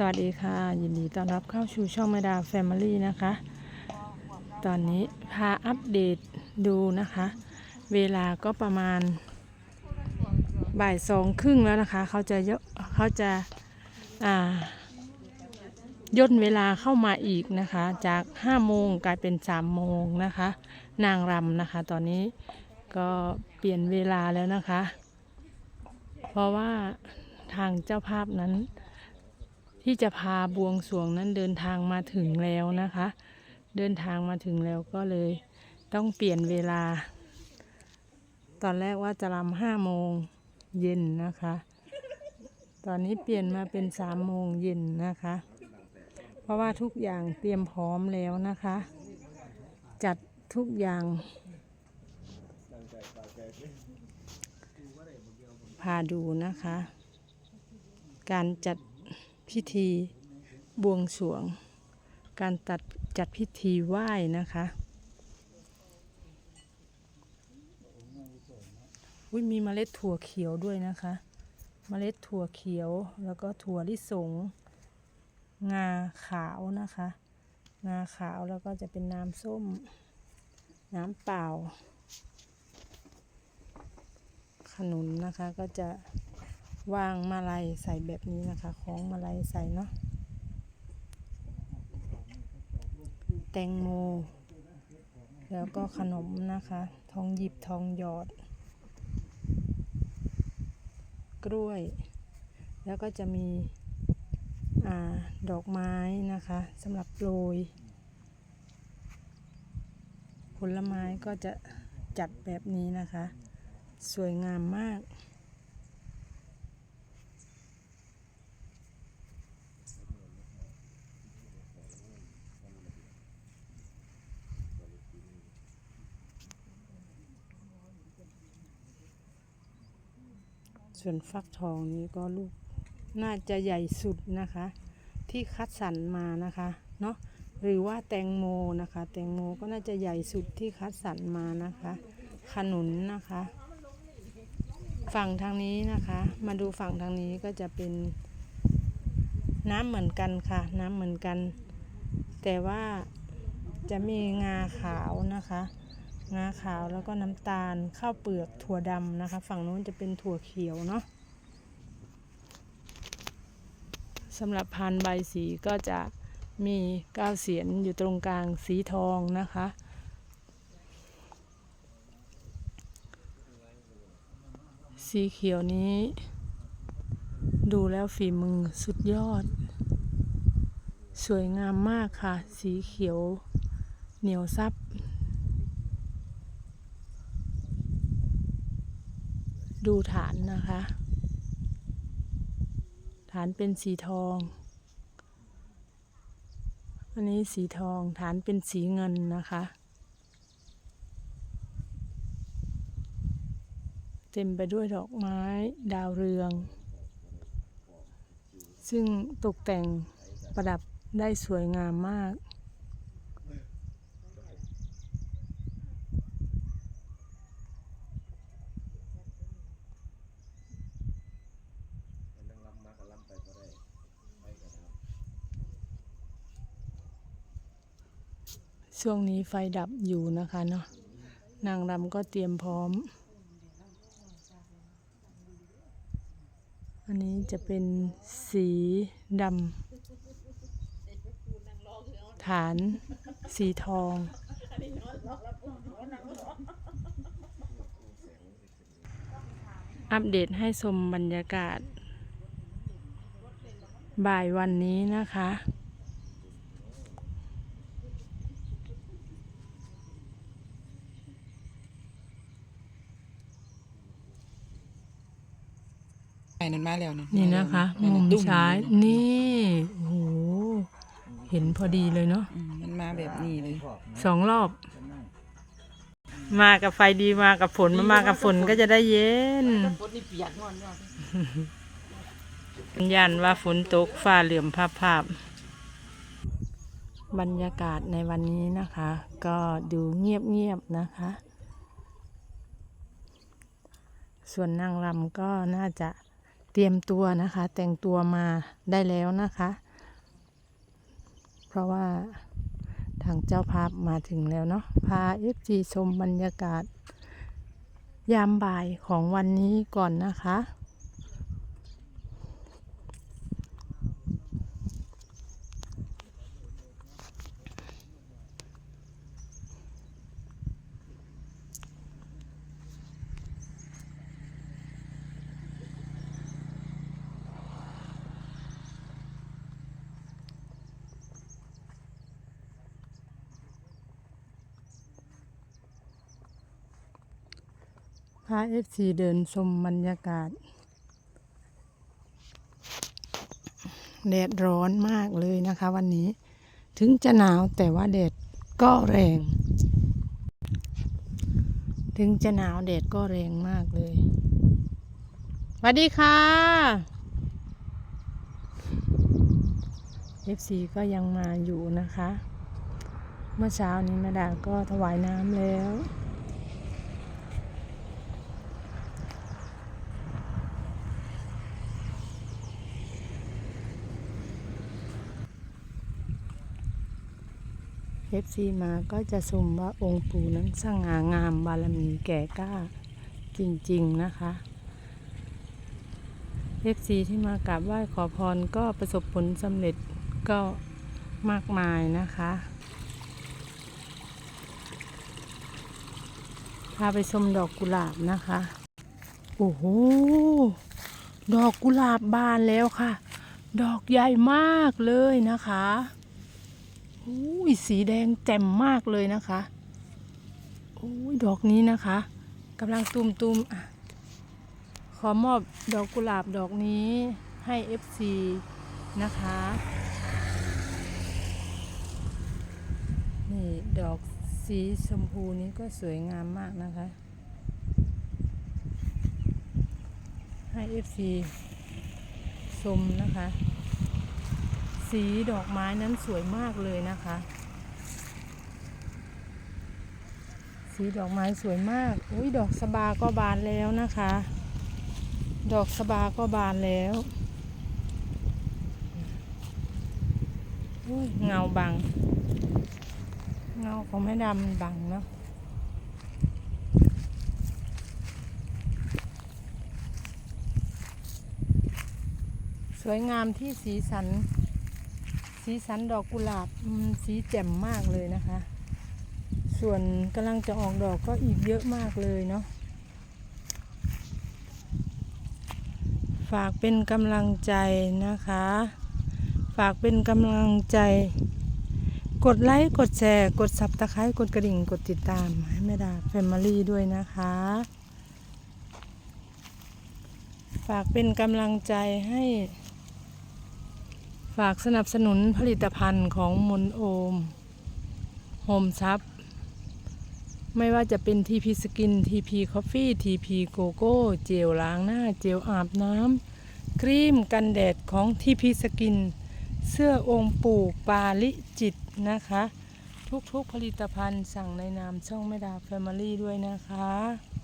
สวัสดีค่ะ ยินดีต้อนรับเข้าสู่ช่องม่ดาแฟมิลี่นะคะ ตอนนี้พาอัปเดตดูนะคะ เวลาก็ประมาณบ่ายสองครึ่งแล้วนะคะ เขาจะยเขาจะอ่าย่นเวลาเข้ามาอีกนะคะ จาก5โมงกลายเป็น3โมงนะคะ นางรำนะคะ ตอนนี้ก็เปลี่ยนเวลาแล้วนะคะ เพราะว่าทางเจ้าภาพนั้น ที่จะพาบวงสวงนั้นเดินทางมาถึงแล้วนะคะ เดินทางมาถึงแล้วก็เลยต้องเปลี่ยนเวลา ตอนแรกว่าจะรำห้าโมงเย็นนะคะ ตอนนี้เปลี่ยนมาเป็นสามโมงเย็นนะคะ เพราะว่าทุกอย่างเตรียมพร้อมแล้วนะคะ จัดทุกอย่างพาดูนะคะ การจัด พิธีบวงสรวง การตัดจัดพิธีไหว้นะคะอุ้ยมีเมล็ดถั่วเขียวด้วยนะคะ เมล็ดถั่วเขียวแล้วก็ถั่วลิสง งาขาวนะคะ งาขาวแล้วก็จะเป็นน้ำส้ม น้ำเปล่า ขนุนนะคะก็จะ วางมาลัยใส่แบบนี้นะคะคล้องมาลัยใส่เนาะแตงโม แล้วก็ขนมนะคะ ทองหยิบทองหยอด กล้วย แล้วก็จะมีอดอกไม้นะคะสำหรับโรยผลไม้ก็จะจัดแบบนี้นะคะ สวยงามมาก ส่วนฟักทองนี้ก็ลูกน่าจะใหญ่สุดนะคะ ที่คัดสรรมานะคะเนาะหรือว่าแตงโมนะคะ แตงโมก็น่าจะใหญ่สุดที่คัดสรรมานะคะ ขนุนนะคะ ฝั่งทางนี้นะคะ มาดูฝั่งทางนี้ก็จะเป็นน้ำเหมือนกันค่ะ น้ำเหมือนกัน แต่ว่าจะมีงาขาวนะคะ งาขาวแล้วก็น้ำตาลข้าวเปลือกถั่วดำนะคะ ฝั่งนู้นจะเป็นถั่วเขียวเนาะสำหรับพานใบสีก็จะมีก้าเสียนอยู่ตรงกลางสีทองนะคะ สีเขียวนี้ ดูแล้วฝีมือสุดยอด สวยงามมากค่ะ สีเขียวเหนียวซับ ดูฐานนะคะ ฐานเป็นสีทอง อันนี้สีทองฐานเป็นสีเงินนะคะ เต็มไปด้วยดอกไม้ดาวเรือง ซึ่งตกแต่งประดับได้สวยงามมาก ช่วงนี้ไฟดับอยู่นะคะเนาะนางรำก็เตรียมพร้อม อันนี้จะเป็นสีดำฐานสีทองอัปเดตให้ชมบรรยากาศ บ่ายวันนี้นะคะ ไอ้นั่นมาแล้วนะนี่นะคะนั่นมุน่ะมดุ้ซ้ายนี่โอ้โหเห็นพอดีเลยเนาะอืมมันมาแบบนี้เลยสองรอบ มากับไฟดีมากับฝนมามากับฝนก็จะได้เย็นรถนี่เปียกนอนนอนสัญญาณว่าฝนตกฟ้าเหลื่อมภาพภาพ บรรยากาศในวันนี้นะคะ ก็ดูเงียบๆนะคะ ส่วนนางรำก็น่าจะ เตรียมตัวนะคะ แต่งตัวมาได้แล้วนะคะ เพราะว่าทางเจ้าภาพมาถึงแล้วเนาะพาเอฟจีชมบรรยากาศ ยามบ่ายของวันนี้ก่อนนะคะ พาเอฟซีเดินชมบรรยากาศ แดดร้อนมากเลยนะคะวันนี้ ถึงจะหนาวแต่ว่าแดดก็แรง ถึงจะหนาวแดดก็แรงมากเลยสวัสดีค่ะ FC ก็ยังมาอยู่นะคะ เมื่อเช้านี้แม่ดาก็ถวายน้ำแล้ว เอฟซีมาก็จะชมว่าองค์ปู่นั้นสง่างามบารมีแก่กล้าจริงๆนะคะเอฟซีที่มากราบไหว้ขอพรก็ประสบผลสำเร็จก็มากมายนะคะ พาไปชมดอกกุหลาบนะคะ โอ้โห ดอกกุหลาบบานแล้วค่ะ ดอกใหญ่มากเลยนะคะ อุ้ยสีแดงแจ่มมากเลยนะคะโอ้ยดอกนี้นะคะกำลังตุมตุมๆอะขอมอบดอกกุหลาบดอกนี้ให้ FC นะคะ นี่ดอกสีชมพูนี้ก็สวยงามมากนะคะ ให้ FC ชมนะคะ สีดอกไม้นั้นสวยมากเลยนะคะ สีดอกไม้สวยมาก อุ้ยดอกสบาก็บานแล้วนะคะ ดอกสบาก็บานแล้วอุ้ยเงาบัง เงาของแม่ดำบังเนาะสวยงามที่สีสัน สีสันดอกกุหลาบสีแจ่มมากเลยนะคะ ส่วนกำลังจะออกดอกก็อีกเยอะมากเลยเนาะฝากเป็นกำลังใจนะคะ ฝากเป็นกำลังใจ กดไลค์กดแชร์กดซับตะไคร้กดกระดิ่งกดติดตามให้แม่ดาแฟมิลี่ด้วยนะคะ ฝากเป็นกำลังใจให้ ฝากสนับสนุนผลิตภัณฑ์ของมนโอมโฮมซับไม่ว่าจะเป็น TP Skin TP Coffee TP Gogo เจลล้างหน้า เจลอาบน้ำครีมกันแดดของ TP Skin เสื้อองค์ปู่ปาลิจิตนะคะ ทุกๆผลิตภัณฑ์สั่งในนามช่องแม่ดาแฟมิลี่ด้วยนะคะ